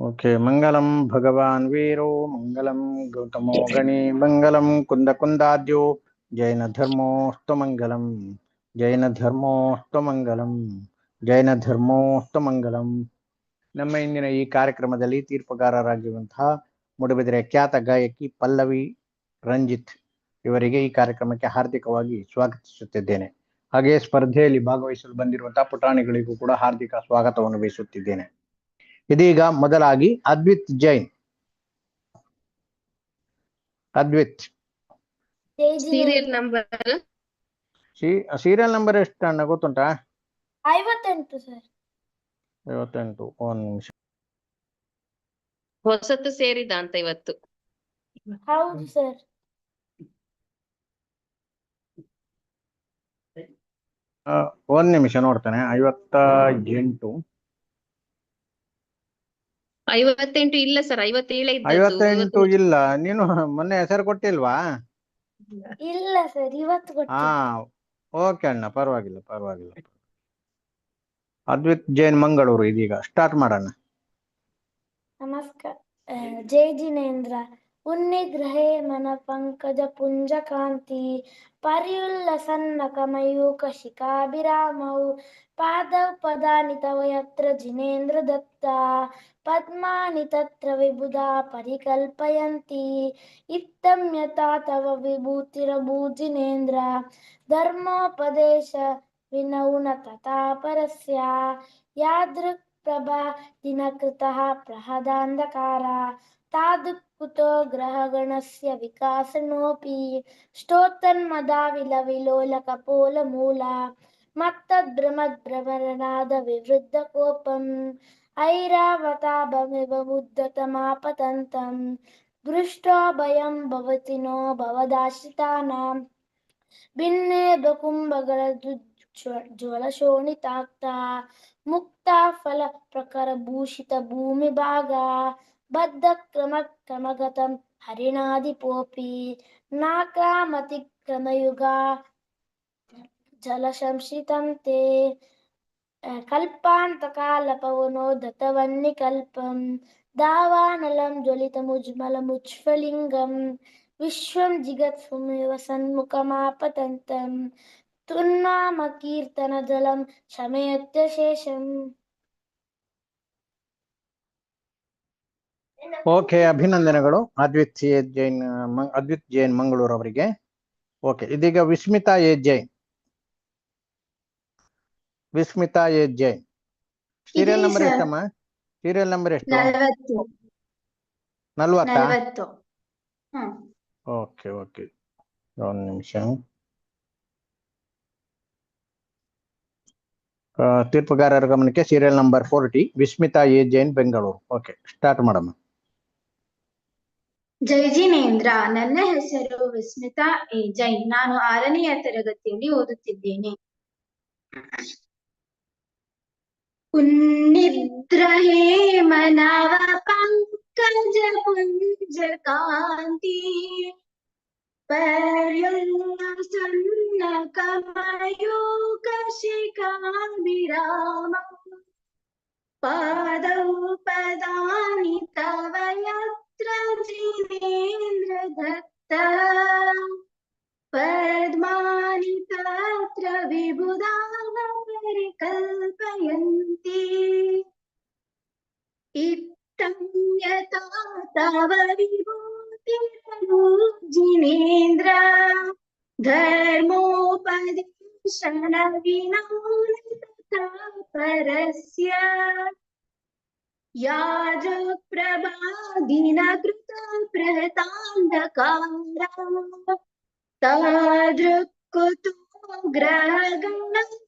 Okay, ಮಂಗಲಂ ಭಗವಾನ್ ವೀರೋ, ಮಂಗಲಂ ಗೌತಮೋ ಗಣಿ, ಮಂಗಲಂ ಕುಂದ ಕುಂದಾದ್ಯೋ, ಜೈನ ಧರ್ಮೋಷ್ಟಮಂಗಲಂ ಜೈನ ಧರ್ಮೋಷ್ಟಮಂಗಲಂ ಜೈನ ಧರ್ಮೋಷ್ಟಮಂಗಲಂ ನಮ್ಮ ಇಂದಿನ ಈ ಕಾರ್ಯಕ್ರಮದಲ್ಲಿ ತೀರ್ಪುಗಾರರಾಗಿರುವಂತಹ ಮೂಡುಬಿದಿರೆ ಖ್ಯಾತ ಗಾಯಕಿ ಪಲ್ಲವಿ ರಂಜಿತ್ ಇವರಿಗೆ ಈ ಕಾರ್ಯಕ್ರಮಕ್ಕೆ ಹಾರ್ದಿಕವಾಗಿ ಸ್ವಾಗತಿಸುತ್ತಿದ್ದೇನೆ. ಹಾಗೆ ಸ್ಪರ್ಧೆಯಲ್ಲಿ ಭಾಗವಹಿಸಲು ಬಂದಿರುವಂತಹ ಪುಟಾಣಿಗಳಿಗೂ ಕೂಡ ಹಾರ್ದಿಕ ಸ್ವಾಗತವನ್ನು ಬಯಸುತ್ತಿದ್ದೇನೆ. ಇದೀಗ ಮೊದಲಾಗಿ Advit Jain. Advit. Serial number serial number ಎಷ್ಟು ಅಣ್ಣ ಗೊತ್ತುಂಟಾ? ಐವತ್ತೆಂಟು ಸರ್. ಐವತ್ತೆಂಟು ಒಂದ್ ನಿಮಿಷ. ಹೊಸತು ಸೇರಿದ ಅಂತ ಇವತ್ತು. ಹೌದು ಸರ್. ಆ, ಒಂದ್ ನಿಮಿಷ ನೋಡ್ತೇನೆ. ಐವತ್ತ ಎಂಟು. ಐವತ್ತೆಂಟು ಇಲ್ಲ ಸರ್ ಐವತ್ತೇಳೇ ಇದ್ದದ್ದು ಐವತ್ತೆಂಟು ಇಲ್ಲ ನೀನು ಮೊನ್ನೆ ಹೆಸರು ಕೊಟ್ಟಿಲ್ವಾ? ಇಲ್ಲ ಸರ್ ಇವತ್ತು ಹಾ ಓಕೆ ಅಣ್ಣ ಪರವಾಗಿಲ್ಲ ಪರವಾಗಿಲ್ಲ. ಅದ್ವಿತ್ ಜೈನ್ ಮಂಗಳೂರು ಇದೀಗ ಸ್ಟಾರ್ಟ್ ಮಾಡೋಣ. ನಮಸ್ಕಾರ ಜೈ ಜಿನೇಂದ್ರ. ಉನ್ನಿಗ್ರಹೇ ಮನ ಪಂಕಜ ಪುಂಜ ಕಾಂತಿ ಪರಿಯುಲ್ಲಸನ್ನ ಕಮಯೂಕ ಶಿಖಾಭಿರಾಮೌ ಪಾದೌ ಪದಾನಿ ತವ ಯತ್ರ ಜಿನೇಂದ್ರ ದತ್ತ, ಪದ್ಮಾನಿ ತತ್ರ ವಿಬುಧಾ ಪರಿಕಲ್ಪಯಂತಿ ಇತ್ತಂ ಯಥಾ ತವ ವಿಭೂತಿರಭೂಜಿನೇಂದ್ರ ಧರ್ಮೋಪದೇಶ ವಿನೌನ ತಥಾ ಪರಸ್ಯ ಯಾದೃಕ್ ಪ್ರಭಾ ದಿನಕೃತಃ ಪ್ರಹದಾಂಧಕಾರ ತಾದುಕುತೋ ಗ್ರಹಗಣಸ್ಯ ವಿಕಾಸನೋಪಿ ಸ್ತೋತನ್ಮದಾ ವಿಲವಿಲೋಲಕಪೋಲಮೂಲ ಮತ್ತದ್ಭ್ರಮದ್ಭ್ರಮರನಾದ ವಿವೃದ್ಧ ಕೋಪಂ ಐರಾವತಾಭಮಿವ ಮುದ್ದತಮಾಪತಂತಂ ದೃಷ್ಟೋ ಭಯಂ ಭವತಿ ನೋ ಭವದಾಶ್ರಿತಾನಾಂ ಭಿನ್ನೇ బద్ధ క్రమ క్రమగతం హరిణాది బద్ధక్రమక్రమగతం హరిణాదిపోపి నాక్రామతిక్రమయుగా జలశంసితం తే. కల్పాంతకాలపవనో దతవన్ని కల్పం దావానలం జ్వలితముజ్మలముజ్వలింగం విశ్వం జిగత్సుమివ సన్ముఖమాపతంతం తున్నామకీర్తన జలం శమయత్య శేషం ಓಕೆ ಅಭಿನಂದನೆಗಳು. ಅದ್ವಿತ್ ಎ ಜೈನ್ ಅದ್ವಿತ್ ಜೈನ್ ಮಂಗಳೂರು ಅವರಿಗೆ. ಓಕೆ ಇದೀಗ Vismita A Jain. Vismita A Jain. Serial number ಎಷ್ಟಮ್ಮ? Serial number ಎಷ್ಟು ನಲವತ್ತು. ಓಕೆ ಓಕೆ ಒಂದು ನಿಮಿಷ. ತೀರ್ಪುಗಾರರ ಗಮನಕ್ಕೆ serial number forty Vismita A Jain Bengaluru. Okay start ಮಾಡಮ್ಮ ಜೈ ಜಿನೇಂದ್ರ. ನನ್ನ ಹೆಸರು ವಿಸ್ಮಿತಾ. ಎ ಜೈನ್ ನಾನು ಆರನೆಯ ತರಗತಿಯಲ್ಲಿ ಓದುತ್ತಿದ್ದೇನೆ. ಉನ್ನಿದ್ರ कल्पयन्ति। धर्मोपदेशन विना पर याज धर्मोपदेशनविना तथा परस्य। याजप्रभादिनकृतप्रहतान्धकारा। तादृक्कुतो ग्रहगणः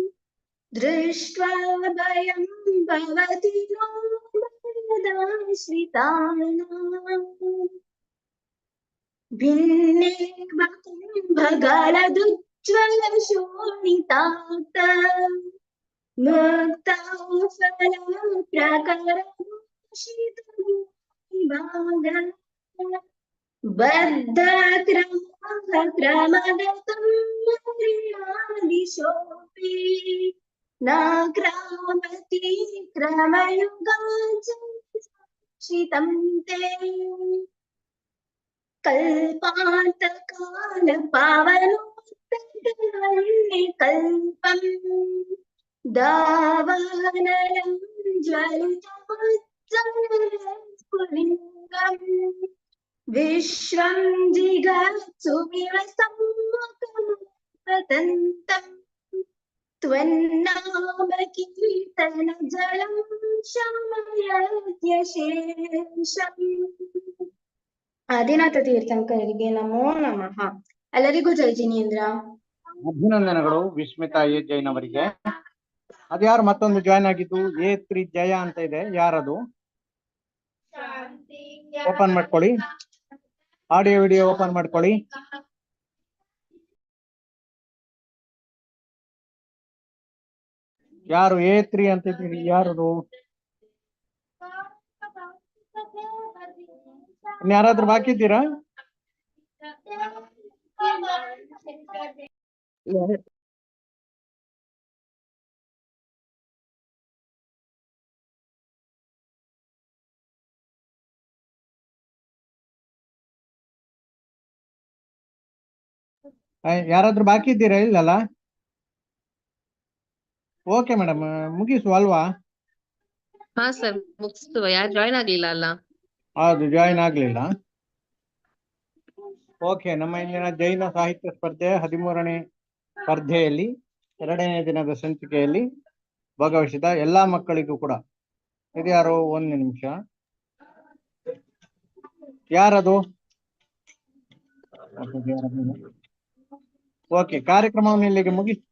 दृष्ट्वा भयं भवति नो भिन्ने कुम्भगालदुज्ज्वल शोणितात् मुक्ता फल प्रकर बद्धक्रमः क्रमगतं दिशोऽपि నాగ్రామతి క్రమయుగాక్షితం తే కల్పాంతకాల పవనోత్తరణి కల్పం. దావనలం జ్వలితముజ్జలస్ఫులింగం విశ్వం జిగత్సుమివ సమ్ముఖం ప్రతంతం कीर्तनजलं ಶಮಯತ್ಯಶೇಷಂ ಆದಿನಾಥ ತೀರ್ಥಂಕರರಿಗೆ ನಮೋ ನಮಃ ಎಲ್ಲರಿಗೂ ಜೈ ಜಿನೇಂದ್ರ ಅಭಿನಂದನೆಗಳು ವಿಸ್ಮಿತಾ ಎ ಜೈನ್ ಅವರಿಗೆ ಅದ್ಯಾರು ಮತ್ತೊಂದು ಜಾಯ್ನ್ ಆಗಿದ್ದು ಎ ತ್ರಿ ಜಯ ಅಂತ ಇದೆ ಯಾರದು ಓಪನ್ ಮಾಡ್ಕೊಳ್ಳಿ ಆಡಿಯೋ ವಿಡಿಯೋ ಓಪನ್ ಮಾಡ್ಕೊಳ್ಳಿ ಯಾರು ಎ ತ್ರೀ ಅಂತ ಇದ್ದೀರಿ ಯಾರದು ಇನ್ಯಾರಾದ್ರೂ ಬಾಕಿ ಇದ್ದೀರಾ ಅಹ್, ಯಾರಾದ್ರೂ ಬಾಕಿ ಇದ್ದೀರಾ ಇಲ್ಲಲ್ಲ ಓಕೆ ಮೇಡಮ್ ಮುಗಿಸುವ ಅಲ್ವಾ? ಹಾ ಸರ್ ಮುಗಿಸ್ತುವ ಯಾರು ಜಾಯ್ನ್ ಆಗಲಿಲ್ಲ ಅಲ್ಲ? ಹೌದು ಜಾಯಿನ್ ಆಗ್ಲಿಲ್ಲ. ಓಕೆ ನಮ್ಮ ಇಂದಿನ ಜೈನ ಸಾಹಿತ್ಯ ಸ್ಪರ್ಧೆ ಹದಿಮೂರನೇ ಸ್ಪರ್ಧೆಯಲ್ಲಿ ಎರಡನೇ ದಿನದ ಸಂಚಿಕೆಯಲ್ಲಿ ಭಾಗವಹಿಸಿದ ಎಲ್ಲಾ ಮಕ್ಕಳಿಗೂ ಕೂಡ. ಇದ್ಯಾರು ಒಂದು ನಿಮಿಷ. ಯಾರದು? ಓಕೆ ಕಾರ್ಯಕ್ರಮವನ್ನು ಇಲ್ಲಿಗೆ ಮುಗಿಸ್ತೇವೆ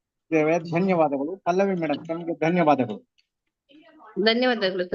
ಧನ್ಯವಾದಗಳು. ಪಲ್ಲವಿ ಮೇಡಮ್ ತಮಗೆ ಧನ್ಯವಾದಗಳು. ಧನ್ಯವಾದಗಳು.